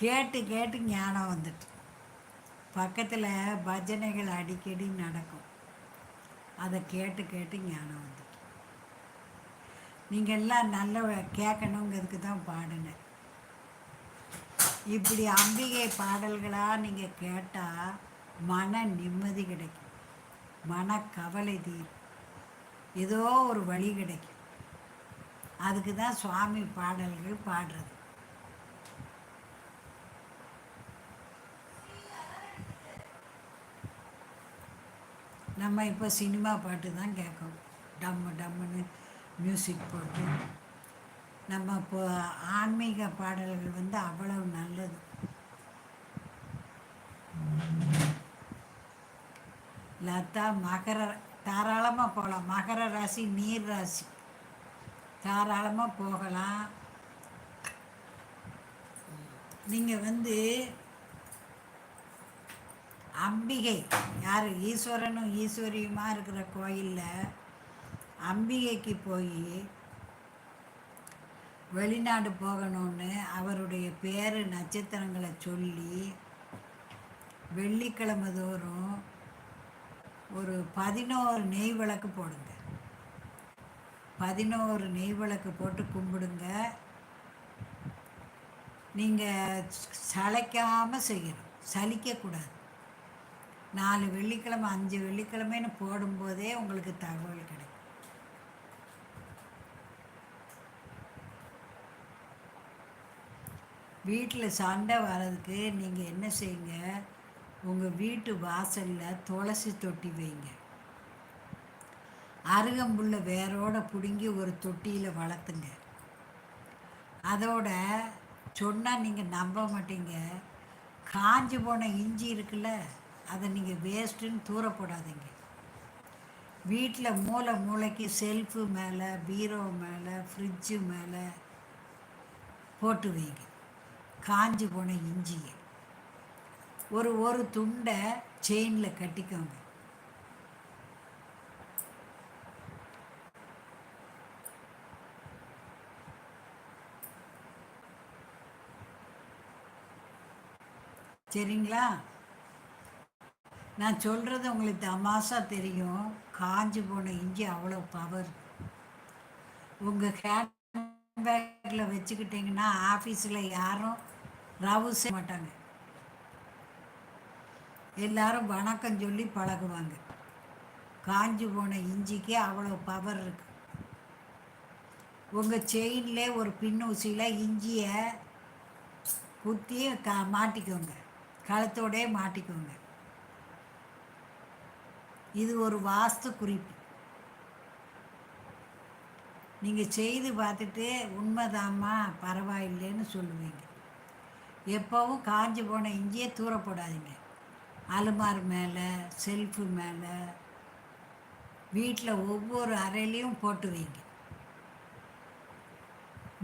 கேட்டு கேட்டு ஞானம் வந்துட்டு. பக்கத்தில் பஜனைகள் அடிக்கடி நடக்கும். அதை கேட்டு கேட்டு ஞானம் வந்துட்டு. நீங்கள் எல்லாம் நல்ல கேட்கணுங்கிறதுக்கு தான் பாடினேன். இப்படி அம்பிகை பாடல்களாக நீங்கள் கேட்டால் மன நிம்மதி கிடைக்கும். மன கவலை தீரும். ஏதோ ஒரு வழி கிடைக்கும். அதுக்கு தான் சுவாமி பாடல்கள் பாடுறது. நம்ம இப்போ சினிமா பாட்டு தான் கேட்கணும் டம்மு டம்முன்னு மியூசிக் போட்டு. நம்ம இப்போ ஆன்மீக பாடல்கள் வந்து அவ்வளவு நல்லது. லதா மகர தாராளமாக போகலாம். மகர ராசி நீர் ராசி. தாராளமாக போகலாம். நீங்கள் வந்து அம்பிகை. யார்? ஈஸ்வரனும் ஈஸ்வரியுமா இருக்கிற கோயிலில் அம்பிகைக்கு போய் வெளிநாடு போகணும்னு அவருடைய பேர் நட்சத்திரங்களை சொல்லி வெள்ளிக்கிழமை தோறும் ஒரு பதினோரு நெய் விளக்கு போடுங்க. பதினோரு நெய் விளக்கு போட்டு கும்பிடுங்க. நீங்கள் சளைக்காமல் செய்யணும். சலிக்கக்கூடாது நாலு வெள்ளிக்கிழமை அஞ்சு வெள்ளிக்கிழமைன்னு போடும்போதே உங்களுக்கு தகவல் கிடைக்கும். வீட்டில் சண்டை வர்றதுக்கு நீங்கள் என்ன செய்யுங்க? உங்கள் வீட்டு வாசலில் துளசி தொட்டி வைங்க. அருகம்புல்ல வேரோட பிடுங்கி ஒரு தொட்டியில் வளர்த்துங்க. அதோட சொன்னால் நீங்கள் நம்ப மாட்டீங்க. காஞ்சி போன இஞ்சி இருக்குல்ல? அதை நீங்கள் வேஸ்ட்டுன்னு தூர போடாதீங்க வீட்டில் மூளை மூளைக்கு செல்ஃபு மேலே பீரோ மேலே ஃப்ரிட்ஜு மேலே போட்டு வைங்க காஞ்சி போன இஞ்சியை. ஒரு ஒரு துண்டை செயினில் கட்டிக்கோங்க. சரிங்களா? நான் சொல்கிறது உங்களுக்கு தமாசாக தெரியும். காஞ்சி போன இஞ்சி அவ்வளோ பவர் உங்கள் ஹேண்ட்பேக்கில் வச்சுக்கிட்டிங்கன்னா ஆஃபீஸில் யாரும் ரவு செய்ய மாட்டாங்க. எல்லாரும் வணக்கம் சொல்லி பழகுவாங்க. காஞ்சி போன இஞ்சிக்கு அவ்வளோ பவர் இருக்கு. உங்கள் செயினில் ஒரு பின்னூசியில் இஞ்சியை குத்தி க மாட்டிக்கோங்க. கழுத்தோடே மாட்டிக்கோங்க. இது ஒரு வாஸ்து குறிப்பு. நீங்கள் செய்து பார்த்துட்டு உண்மைதாம்மா பரவாயில்லைன்னு சொல்லுவீங்க. எப்போவும் காஞ்சி போன இஞ்சியே தூரப்படாதீங்க அலுமார் மேலே செல்ஃபு மேலே வீட்டில் ஒவ்வொரு அறையிலையும் போட்டு வைங்க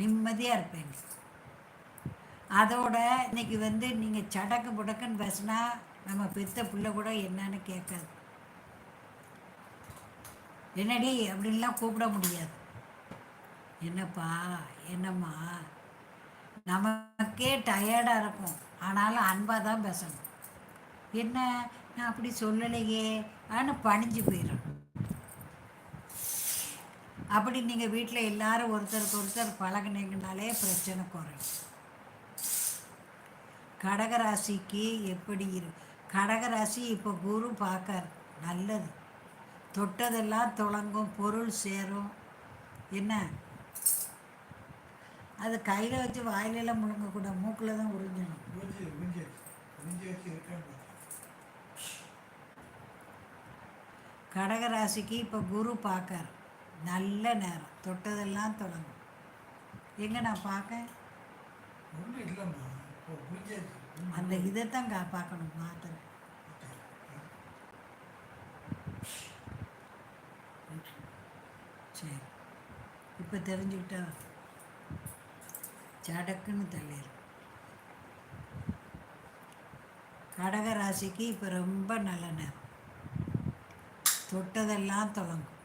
நிம்மதியாக இருப்பேங்க. அதோட இன்றைக்கி வந்து நீங்கள் சடக்கு புடக்குன்னு பேசுனா நம்ம பெத்த பிள்ளை கூட என்னன்னு கேட்காது. என்னடி அப்படின்லாம் கூப்பிட முடியாது. என்னப்பா என்னம்மா? நமக்கே டயர்டாக இருக்கும். ஆனாலும் அன்பாக தான் பேசணும். என்ன? நான் அப்படி சொல்லலையே. ஆனால் பணிஞ்சு போயிடும் அப்படி நீங்கள் வீட்டில் எல்லாரும் ஒருத்தருக்கு ஒருத்தர் பழகினீங்கனாலே பிரச்சனை குறையும். கடகராசிக்கு எப்படி இரு கடகராசி இப்போ குரு பார்க்கார். நல்லது. தொட்டதெல்லாம் தொடங்கும் பொருள் சேரும். என்ன? அது கையில் வச்சு வாயிலெல்லாம் முழுங்கக்கூடாது மூக்கில் தான் உறிஞ்சணும். கடகராசிக்கு இப்போ குரு பார்க்கார். நல்ல நேரம். தொட்டதெல்லாம் தொடங்கும் எங்கே நான் பார்க்க அந்த இதைத்தான் கா பார்க்கணும் மாத்திரை. சரி இப்போ தெரிஞ்சுக்கிட்டா சடக்குன்னு தள்ளிடும் கடக ராசிக்கு இப்போ ரொம்ப நல்ல நேரம். தொட்டதெல்லாம் தொடங்கும்.